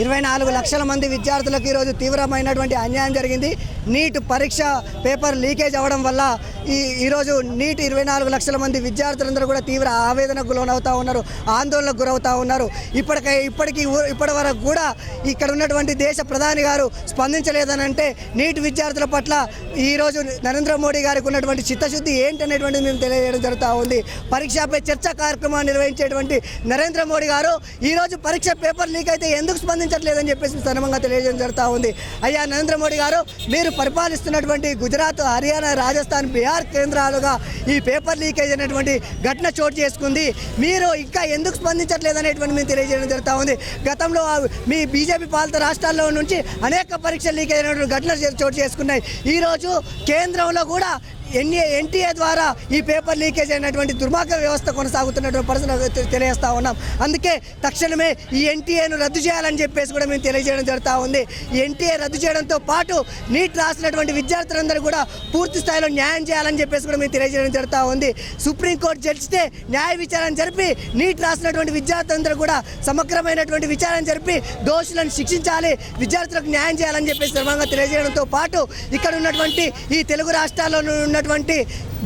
ఇరవై నాలుగు లక్షల మంది విద్యార్థులకు ఈరోజు తీవ్రమైనటువంటి అన్యాయం జరిగింది. నీట్ పరీక్ష పేపర్ లీకేజ్ అవ్వడం వల్ల ఈ ఈరోజు నీట్ ఇరవై నాలుగు లక్షల మంది విద్యార్థులందరూ కూడా తీవ్ర ఆవేదనకు లోనవుతా ఉన్నారు ఆందోళనకు గురవుతా ఉన్నారు. ఇప్పటికై ఇప్పటికీ ఇప్పటి వరకు కూడా ఇక్కడ ఉన్నటువంటి దేశ ప్రధాని గారు స్పందించలేదని అంటే నీట్ విద్యార్థుల పట్ల ఈరోజు నరేంద్ర మోడీ గారికి ఉన్నటువంటి చిత్తశుద్ధి ఏంటనేటువంటిది మేము తెలియజేయడం జరుగుతూ ఉంది. పరీక్షపై చర్చ కార్యక్రమాన్ని నిర్వహించేటువంటి నరేంద్ర మోడీ గారు ఈరోజు పరీక్ష పేపర్ లీక్ అయితే ఎందుకు స్పందించట్లేదని చెప్పేసి సందర్భంగా తెలియజేయడం జరుగుతూ ఉంది. అయ్యా నరేంద్ర మోడీ గారు మీరు పరిపాలిస్తున్నటువంటి గుజరాత్ హర్యానా రాజస్థాన్ బీహార్ కేంద్రాలుగా ఈ పేపర్ లీకేజ్ అనేటువంటి ఘటన చోటు చేసుకుంది. మీరు ఇంకా ఎందుకు స్పందించట్లేదు అనేటువంటి మేము తెలియజేయడం జరుగుతూ ఉంది. గతంలో మీ బీజేపీ పాలిత రాష్ట్రాల్లో నుంచి అనేక పరీక్షలు లీకేజ్ అయినటువంటి ఘటనలు చోటు చేసుకున్నాయి. ఈరోజు కేంద్రంలో కూడా ఎన్ఏ ఎన్టీఏ ద్వారా ఈ పేపర్ లీకేజ్ అయినటువంటి దుర్మార్గ వ్యవస్థ కొనసాగుతున్నటువంటి పరిస్థితి తెలియజేస్తా ఉన్నాం. అందుకే తక్షణమే ఈ ఎన్టీఏను రద్దు చేయాలని చెప్పేసి కూడా మేము తెలియజేయడం జరుగుతూ ఉంది. ఎన్టీఏ రద్దు చేయడంతో పాటు నీట్ రాసినటువంటి విద్యార్థులందరూ కూడా పూర్తి స్థాయిలో న్యాయం చేయాలని చెప్పేసి కూడా మేము తెలియజేయడం జరుగుతూ ఉంది. సుప్రీంకోర్టు జడ్జితే న్యాయ విచారణ జరిపి నీట్ రాసినటువంటి విద్యార్థులందరూ కూడా సమగ్రమైనటువంటి విచారణ జరిపి దోషులను శిక్షించాలి విద్యార్థులకు న్యాయం చేయాలని చెప్పేసి ధర్మంగా తెలియజేయడంతో పాటు ఇక్కడ ఉన్నటువంటి ఈ తెలుగు రాష్ట్రాల్లో ఉన్న ఉన్నటువంటి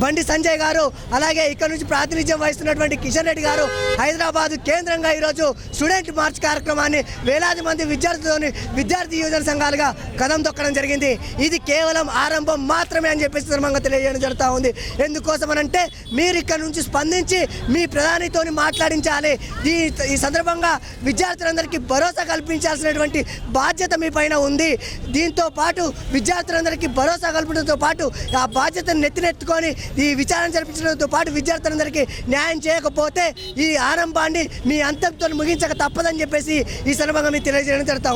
బండి సంజయ్ గారు అలాగే ఇక్కడ నుంచి ప్రాతినిధ్యం వహిస్తున్నటువంటి కిషన్ రెడ్డి గారు హైదరాబాద్ కేంద్రంగా ఈరోజు స్టూడెంట్ మార్చ్ కార్యక్రమాన్ని వేలాది మంది విద్యార్థులతోని విద్యార్థి యువజన సంఘాలుగా కదం తొక్కడం జరిగింది. ఇది కేవలం ఆరంభం మాత్రమే అని చెప్పేసి ధర్మంగా తెలియజేయడం జరుగుతూ ఉంది. ఎందుకోసమనంటే మీరు ఇక్కడ నుంచి స్పందించి మీ ప్రధానితోని మాట్లాడించాలి. ఈ ఈ సందర్భంగా విద్యార్థులందరికీ భరోసా కల్పించాల్సినటువంటి బాధ్యత మీ పైన ఉంది. దీంతో పాటు విద్యార్థులందరికీ భరోసా కల్పించడంతో పాటు ఆ బాధ్యతను నెత్తినెత్తుకొని ఈ విచారణ జరిపించడంతో పాటు విద్యార్థులందరికీ న్యాయం చేయకపోతే ఈ ఆరంభాన్ని మీ అంతంతో ముగించక తప్పదని చెప్పేసి ఈ సందర్భంగా మీకు తెలియజేయడం జరుగుతూ